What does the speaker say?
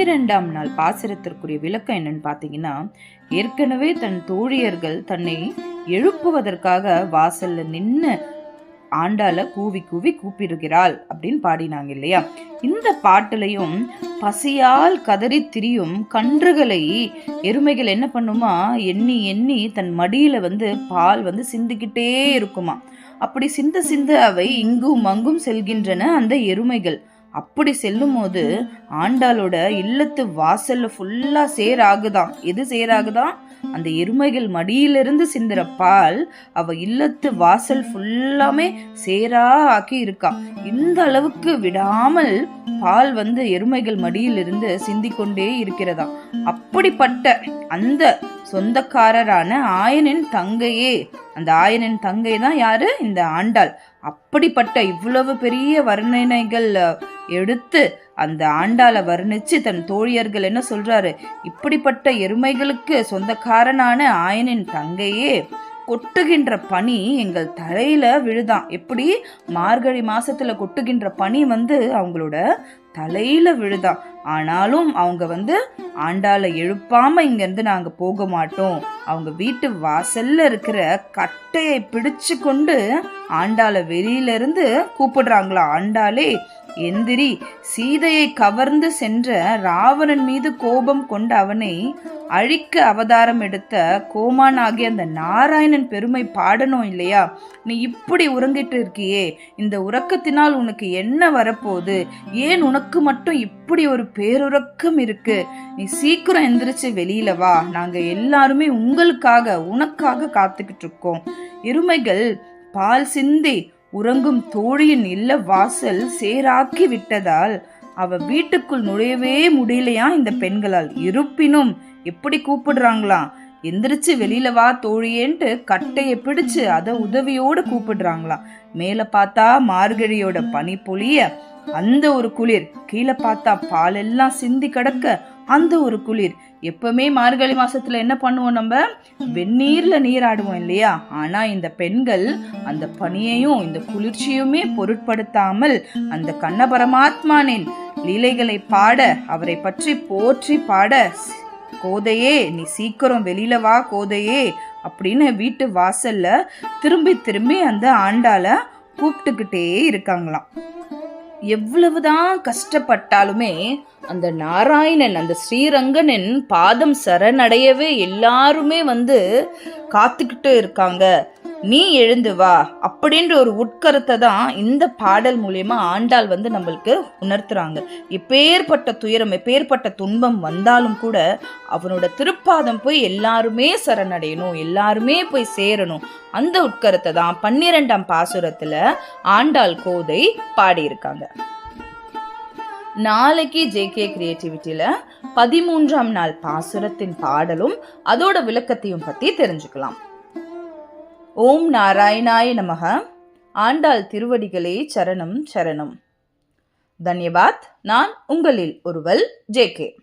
பன்னிரெண்டாம் நாள் பாசுரத்திற்குரிய விளக்கம் என்னன்னு பார்த்தீங்கன்னா ஏற்கனவே தன் தோழியர்கள் தன்னை எழுப்புவதற்காக வாசல்ல நின்று ஆண்டால கூவி கூவி கூப்பிடுகிறாள் அப்படின்னு பாடினாங்க இல்லையா? இந்த பாட்டுலையும் பசியால் கதறி திரியும் கன்றுகளை எருமைகள் என்ன பண்ணுமா? எண்ணி எண்ணி தன் மடியில வந்து பால் வந்து சிந்திக்கிட்டே இருக்குமா? அப்படி சிந்த சிந்த அவை இங்கும் அங்கும் செல்கின்றன அந்த எருமைகள். அப்படி செல்லும் போது ஆண்டாளோட இல்லத்து வாசல்ல ஃபுல்லா சேராகுதான் எது சேராகுதான் அந்த எருமைகள் மடியிலிருந்து சிந்துற பால் அவ இல்லத்து வாசல் ஃபுல்லாமே சேரா ஆக்கி இருக்கா. இந்த அளவுக்கு விடாமல் பால் வந்து எருமைகள் மடியிலிருந்து சிந்திக்கொண்டே இருக்கிறதா அப்படிப்பட்ட அந்த சொந்தக்காரரான ஆயனின் தங்கையே அந்த ஆயனின் தங்கை தான் யாரு? இந்த ஆண்டாள். அப்படிப்பட்ட இவ்வளவு பெரிய வர்ணனைகள் எடுத்து அந்த ஆண்டாளை வர்ணிச்சு தன் தோழியர்கள் என்ன சொல்றாரு? இப்படிப்பட்ட எருமைகளுக்கு சொந்தக்காரனான ஆயனின் தங்கையே கொட்டுகின்ற பனி எங்கள் தலையில விழுதான். எப்படி? மார்கழி மாசத்துல கொட்டுகின்ற பனி வந்து அவங்களோட தலையில விழுதான். ஆனாலும் அவங்க வந்து ஆண்டாளை எழுப்பாம இங்க இருந்து நாங்க போக மாட்டோம். அவங்க வீட்டு வாசல்ல இருக்கிற கட்டையை பிடிச்சு கொண்டு ஆண்டாளை வெளியில இருந்து கூப்பிடுறாங்களா? ஆண்டாளே எந்திரி சீதையை கவர்ந்து சென்ற ராவணன் மீது கோபம் கொண்ட அவனை அழிக்க அவதாரம் எடுத்த கோமான் ஆகிய அந்த நாராயணன் பெருமை பாடணும் இல்லையா? நீ இப்படி உறங்கிட்டு இருக்கியே இந்த உறக்கத்தினால் உனக்கு என்ன வரப்போகுது? ஏன் உனக்கு மட்டும் இப்படி ஒரு பேருறக்கம் இருக்கு? நீ சீக்கிரம் எந்திரிச்சு வெளியில வா. நாங்க எல்லாருமே உங்களுக்காக உனக்காக காத்துக்கிட்டு இருக்கோம். எருமைகள் பால் சிந்தி உறங்கும் தோழியின் இல்ல வாசல் சேராக்கி விட்டதால் அவ வீட்டுக்குள் நுழையவே முடியலையா இந்த பெண்களால்? இருப்பினும் எப்படி கூப்பிடுறாங்களாம் எந்திரிச்சு வெளியில வா தோழியேன்ட்டு கட்டையை பிடிச்சு அதை உதவியோடு கூப்பிடுறாங்களாம் மேல பார்த்தா மார்கழியோட பனி பொழிய அந்த ஒரு குளிர் கீழே பார்த்தா பாலெல்லாம் சிந்தி கிடக்க அந்த ஒரு குளிர். எப்பவுமே மார்கழி மாசத்துல என்ன பண்ணுவோம் நம்ம? வெந்நீர்ல நீராடுவோம் இல்லையா? ஆனா இந்த பெண்கள் அந்த பனியையும் இந்த குளிர்ச்சியுமே பொருட்படுத்தாமல் அந்த கண்ண பரமாத்மானின் லீலைகளை பாட அவரை பற்றி போற்றி பாட கோதையே நீ சீக்கிரம் வெளியில வா கோதையே அப்படின்னு வீட்டு வாசல்ல திரும்பி திரும்பி அந்த ஆண்டால கூப்பிட்டுக்கிட்டே இருக்காங்களாம். எவ்வளவுதான் கஷ்டப்பட்டாலுமே அந்த நாராயணன் அந்த ஸ்ரீரங்கனின் பாதம் சரணடையவே எல்லாருமே வந்து காத்துக்கிட்டு இருக்காங்க. நீ எழுந்து வா அப்படின்ற ஒரு உட்கருத்தை தான் இந்த பாடல் மூலயமா ஆண்டாள் வந்து நம்மளுக்கு உணர்த்துறாங்க. எப்பேற்பட்ட துயரம் எப்பேற்பட்ட துன்பம் வந்தாலும் கூட அவனோட திருப்பாதம் போய் எல்லாருமே சரணடையணும் எல்லாருமே போய் சேரணும். அந்த உட்கருத்தை தான் பன்னிரெண்டாம் பாசுரத்துல ஆண்டாள் கோதை பாடியிருக்காங்க. நாளைக்கு ஜேகே கிரியேட்டிவிட்டியில பதிமூன்றாம் நாள் பாசுரத்தின் பாடலும் அதோட விளக்கத்தையும் பத்தி தெரிஞ்சுக்கலாம். ஓம் நாராயணாய நமக. ஆண்டாள் திருவடிகளே சரணம் சரணம். தன்யவாத் நான் உங்களில் ஒருவல் ஜேகே